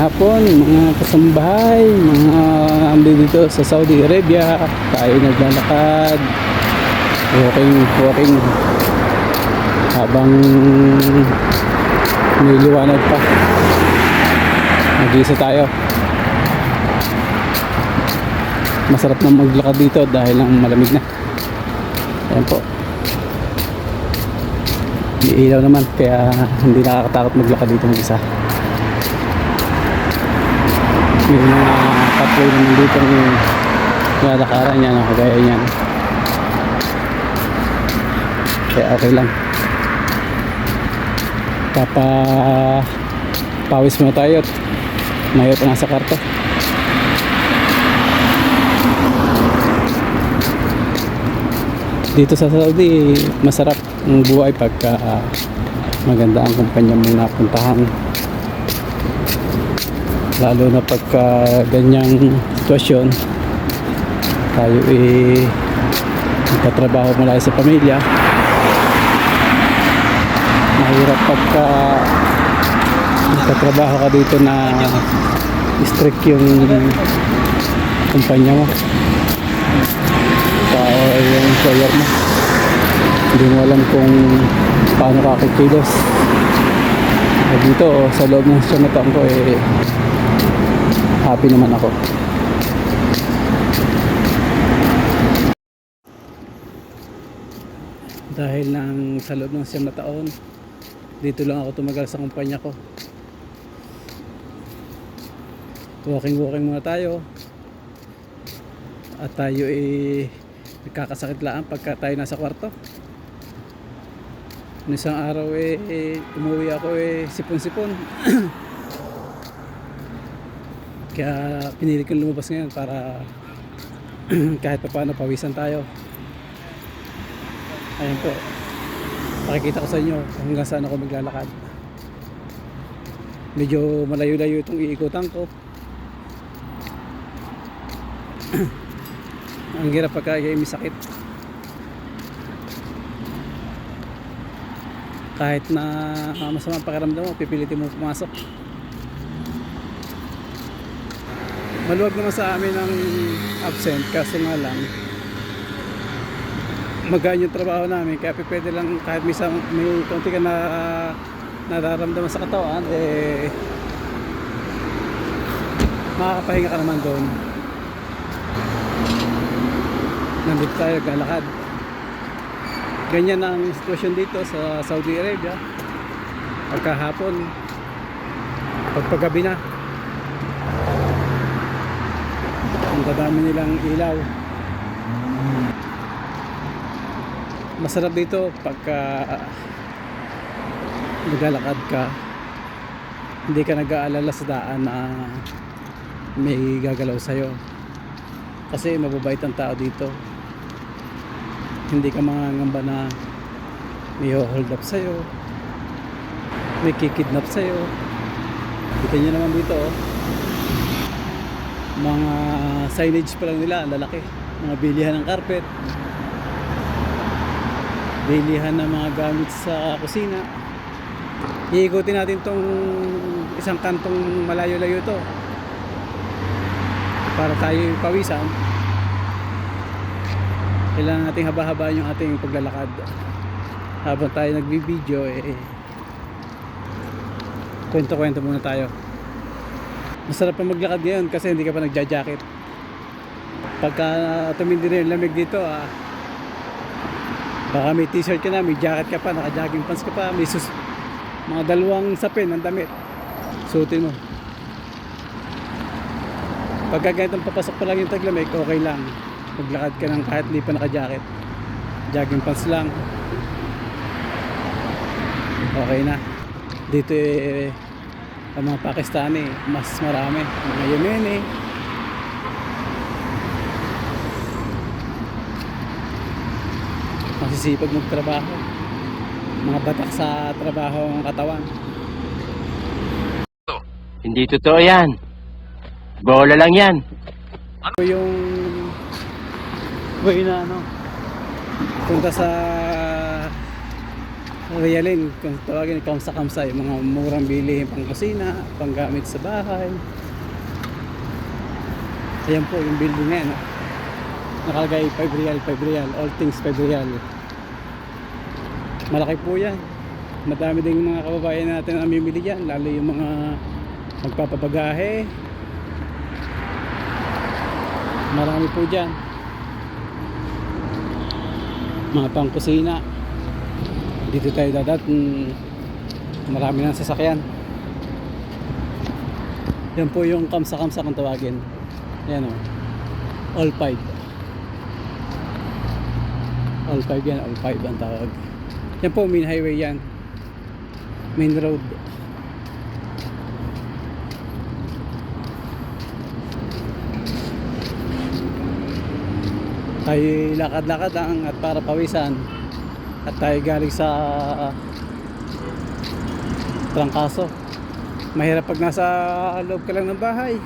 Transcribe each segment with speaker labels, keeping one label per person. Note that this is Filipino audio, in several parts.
Speaker 1: hapon, mga kasambahay, mga andi dito sa Saudi Arabia. Tayo naglalakad. Walking, walking. Habang may liwanag pa. Nag-isa tayo. Masarap na maglakad dito dahil lang malamig na. Ayan po. May ilaw naman kaya hindi nakakatakot maglakad dito mag-isa. May mga patroy naman dito ng lalakaran niya, no, kagaya niyan. Kaya okay lang. Papa pawis muna tayo at mayo pa nasa karto. Dito sa Saudi, masarap ang buhay pagka ah, maganda ang kumpanya mong napuntahan lalo na pagka ganyang sitwasyon tayo eh nagtatrabaho mula sa pamilya. Mahirap pagka nagtatrabaho ka dito na strict yung kumpanya mo. Tao yung employer mo. Hindi mo alam kung paano ka kikilos. Dito oh, sa loob ng sumatan ko eh happy naman ako. Dahil nang sa loob ng siyam na taon dito lang ako tumagal sa kumpanya ko. Walking walking muna tayo. At tayo eh nagkakasakit lang pagka tayo nasa kwarto. Isang araw eh, eh umuwi ako eh sipon-sipon kaya pinili kong lumabas ngayon para kahit pa paano pawisan tayo Ayan po. Pakikita ko sa inyo hanggang saan ako maglalakad. Medyo malayo-layo itong iikutan ko. Ang hirap pagka may sakit. Kahit na uh, masama pakiramdam mo, pipilitin mo pumasok. Maluwag naman sa amin ang absent kaso nga lang magaan yung trabaho namin kaya pwede lang kahit may, isang- may konti ka na nararamdaman sa katawan eh makakapahinga ka naman doon. Nandito tayo galakad. Ganyan ang sitwasyon dito sa Saudi Arabia. Pagkahapon pagpagabi na ang dadami nilang ilaw. Masarap dito pagka naglalakad ka. Hindi ka nag-aalala sa daan na may gagalaw sa'yo. Kasi mababait ang tao dito. Hindi ka mangangamba na may hold up sa'yo. May kikidnap sa'yo. Kita nyo naman dito oh. Mga signage pa lang nila ang lalaki. Mga bilihan ng carpet. Bilihan ng mga gamit sa kusina. Iikutin natin tong isang kantong malayo-layo to. Para tayo pawisan kailangan nating haba-habaan yung ating paglalakad. Habang tayo nagbibideo eh. Kwento-kwento muna tayo masarap pa maglakad ngayon kasi hindi ka pa nagja-jacket pagka tumindi na yung lamig dito ah Baka may t-shirt ka na, may jacket ka pa, naka-jogging pants ka pa, may sus mga dalawang sapin ng damit. Suotin mo. Pagka ganitong papasok pa lang yung taglamig, okay lang. Maglakad ka ng kahit hindi pa naka-jacket. Jogging pants lang. Okay na. Dito eh, ang mga Pakistani, mas marami. Mga Yemeni, masisipag magtrabaho mga batak sa trabaho ang katawan
Speaker 2: Hindi totoo yan. Bola lang yan.
Speaker 1: Ito yung way na ano punta sa Realin, kung tawagin kamsa kamsa, yung mga murang bilihin pang kusina, pang gamit sa bahay. Ayan po yung building na yan. Nakalagay 5 real, 5 real, all things 5 real. Malaki po yan. Madami din mga kababayan natin na namimili yan, lalo yung mga magpapabagahe. Marami po dyan. Mga pang kusina. Dito tayo dadat. mm, Marami ng sasakyan. Yan po yung kamsa-kamsa kung tawagin. Yan o. All 5. All 5 yan. All 5 ang tawag. Yan po main highway yan. Main road. Tayo lakad-lakad lang at para pawisan. At tayo galing sa trangkaso. Mahirap pag nasa loob ka lang ng bahay.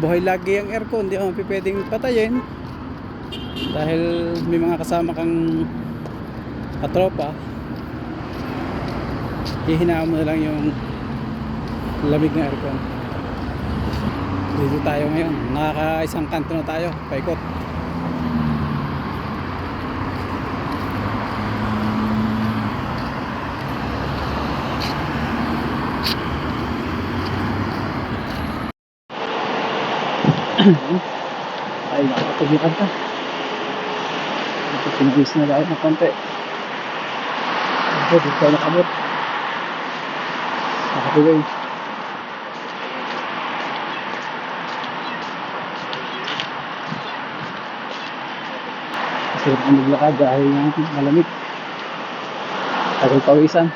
Speaker 1: Buhay lagi ang aircon, hindi mo pwedeng patayin. Dahil may mga kasama kang katropa. Hihinaan mo na lang yung lamig ng aircon. Dito tayo ngayon. Nakaka-isang kanto na tayo. Paikot. Nakapagpagikan ka ito pinagis na tayo ng konti ito dito tayo nakamot nakapagay kasi kung maglakad dahil yung malamig. Tagal pawisan.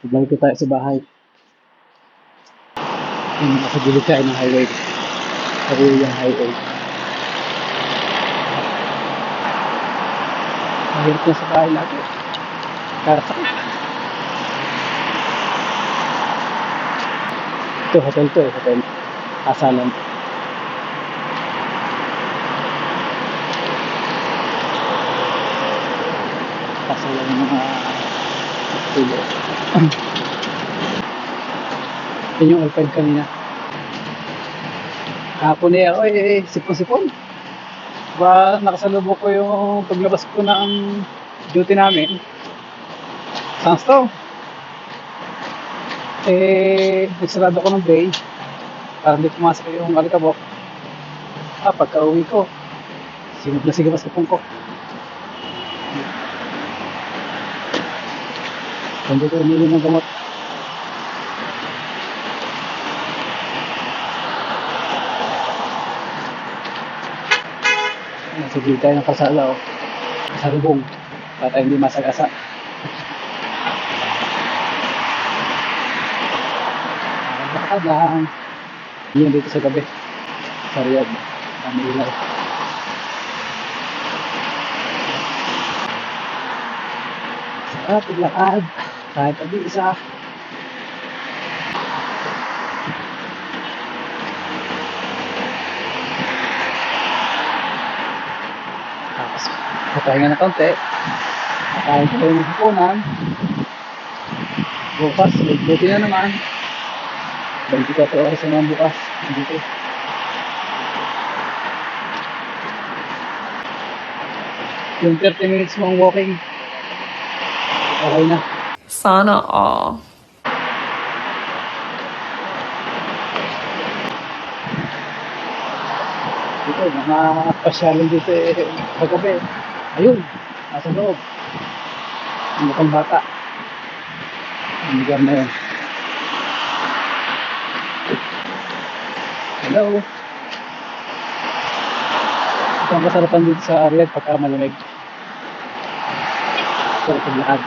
Speaker 1: Pagbalik ko tayo sa bahay. Yung nasa gilid tayo ng highway Karuyan Highway. Mahirap na sa bahay lagi. Karasakit. Ito, hotel to eh, hotel. Asalan. Asalan ng mga tulo. Yan yung alpad kanina. Hapon eh ako eh, sipon-sipon. Ba, nakasalubok ko yung paglabas ko ng duty namin. Sandstone. Eh, nagsarado ko ng bay para hindi pumasok yung alikabok. Ah, pagka uwi ko, sinag na sigabas ko ko. Hindi ko umili ng gamot. Sige tayo ng kasala o. Kasalubong. Para hindi masagasa. Lakad lang. Yun dito sa gabi. Sa Riyadh. Kami ilaw. Sarap, paglakad. Kahit abi papahinga na konti. Kakain ko yung hapunan. Bukas, buti na naman. 24 oras na naman bukas. Dito. Yung 30 minutes mong walking, okay na.
Speaker 3: Sana all.
Speaker 1: Dito, mga pasyalan dito eh, kagabi. Ayun, nasa loob. Ang mukhang bata. Ang lugar na yun. Hello. Ito ang kasarapan dito sa Ariad pagka malamig. Sarap paglakad.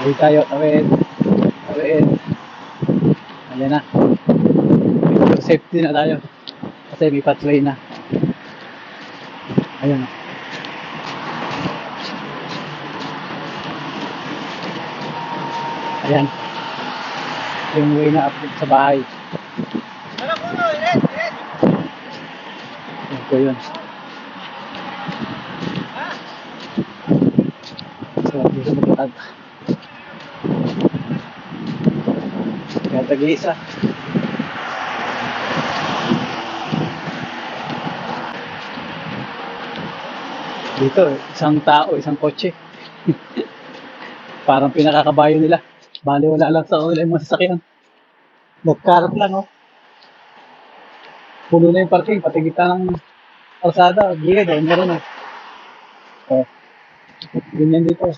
Speaker 1: Tawid tayo, tawid. Tawid. Ayan na. Safety na tayo. Kasi may patrol na. Ayan. Ayan. Yung way na upload sa bahay. Tara po, red, eh, red. Eh, eh. Ayan po yun. So, dito magtatag. Kaya tag-iisa. Kaya tag-iisa. Dito, isang tao, isang kotse. Parang pinakakabayo nila. Bali, wala lang sa kanila yung mga sasakyan. Nagkarat lang, oh. Puno na yung parking, pati kita ng kalsada. Gilid, oh, meron, oh. Oh. Ganyan dito.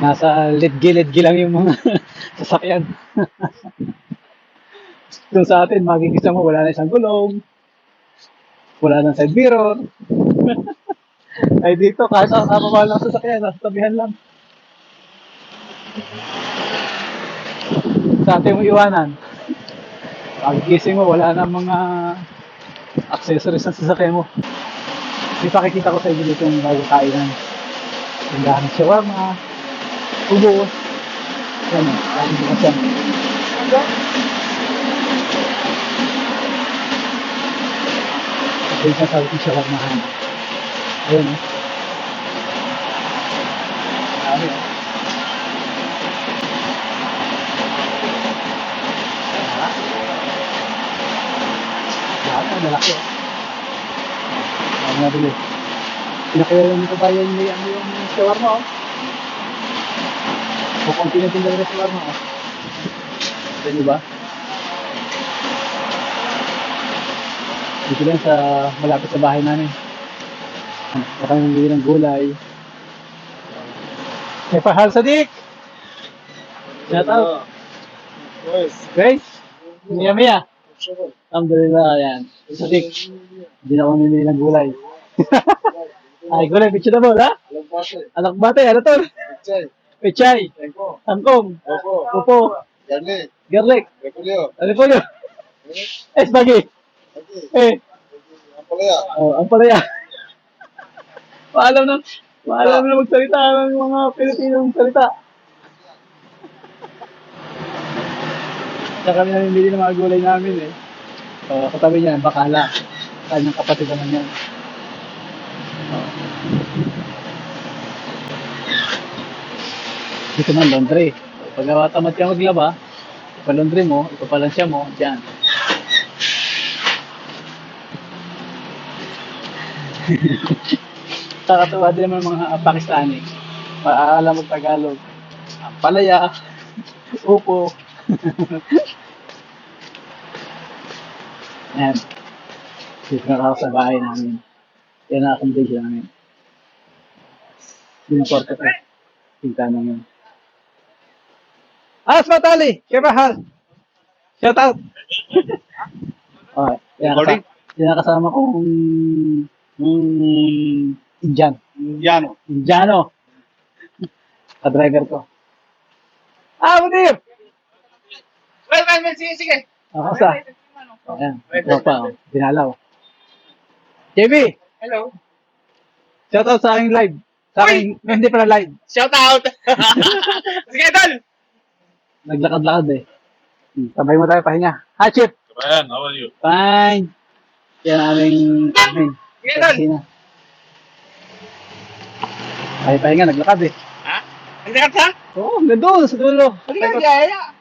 Speaker 1: Nasa gilid-gilid lang yung mga sasakyan. Kung sa atin, makikita mo, wala na isang gulong. Wala nang side mirror. Ay dito, ang kababa lang sa sasakyan, nasa lang. Sa atin mo iwanan. Pagkising mo, wala na mga accessories sa sasakyan mo. Ipakikita ko sa inyo dito yung bago kainan. Tindahan ng shawarma, ubo, yan lagi bukas yan. Ito yung sasabi ko shawarmahan. Ayun o. Lahat ang lalaki o. Ang nabili. Pinakaya lang nito bayan ni ano yung shawarma oh. Bukong tinatinda nila shawarma oh. Ito nyo ba? Dito lang sa malapit sa bahay namin. Baka yung bili ng gulay. May pahal sa dik! Shout out! Guys! Mia Mia! Alhamdulillah, yan. Sa dik. Hindi na ako namili ng gulay. Ay, gulay, vegetable, ha? Anak bate, ano to? Pechay, tangkong, upo, garlic, ano po yun? Eh, spaghetti. Eh, oh, ang palaya. Paalam na, paalam na magsalita ng mga Pilipinong salita. Sa kami namimili ng mga gulay namin eh. So, katabi niyan, bakala. Kanyang kapatid naman yan. Dito man, laundry. Pag tamad ka maglaba, ipalaundry mo, ipapalansya mo, dyan. Nakakatuwa din naman mga Pakistani. Maaalam mo Tagalog. Ang palaya, upo. Yan. Dito na ako sa bahay namin. Yan ang accommodation namin. Yung kwarto ko. Pinta namin. Ah, Matali! Kaya mahal? Shout out! okay. Yan,
Speaker 4: Recording?
Speaker 1: kasama, yan kasama kong mm, Indian.
Speaker 4: Indiano.
Speaker 1: Indiano. Ka-driver ko. Ah, Mudir!
Speaker 4: Well, well, well, sige, sige.
Speaker 1: Ako sa. Ayan. Ito pa. Oh. Dinalaw. JB!
Speaker 4: Hello.
Speaker 1: Shout out sa aking live. Sa aking, hindi pala live.
Speaker 4: Shout out. sige, Idol.
Speaker 1: Naglakad-lakad eh. Hmm, Sabay mo tayo pahinga. Hi, Chip!
Speaker 4: Ayan, how are you?
Speaker 1: Fine! Yan ang aming admin.
Speaker 4: Sige, Idol.
Speaker 1: Sina. Ay, tayo nga, naglakad eh.
Speaker 4: Ha? Naglakad ka?
Speaker 1: Oo, nandun, sa dulo.
Speaker 4: Hindi ka nagkaya.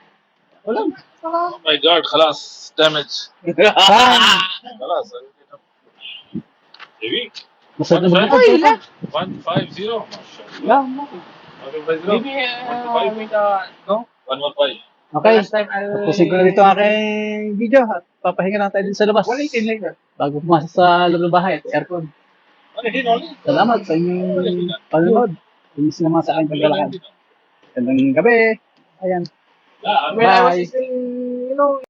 Speaker 1: Wala.
Speaker 5: Oh my God, kalas. Damage. kalas. Baby.
Speaker 1: Nasa na ba?
Speaker 5: Ay,
Speaker 1: ilan?
Speaker 5: 150.
Speaker 1: Yeah.
Speaker 5: 150.
Speaker 4: Baby, uh, uh
Speaker 1: Okay.
Speaker 4: Last time, I'll...
Speaker 1: Tapusin ko na dito ang aking video. Papahinga lang tayo din sa labas.
Speaker 4: Wala yung tinlay
Speaker 1: Bago pumasok sa loob ng bahay at aircon. Salamat sa inyong panonood. Inis naman sa aking paglalakad. Gandang gabi. Ayan.
Speaker 4: was
Speaker 1: Bye.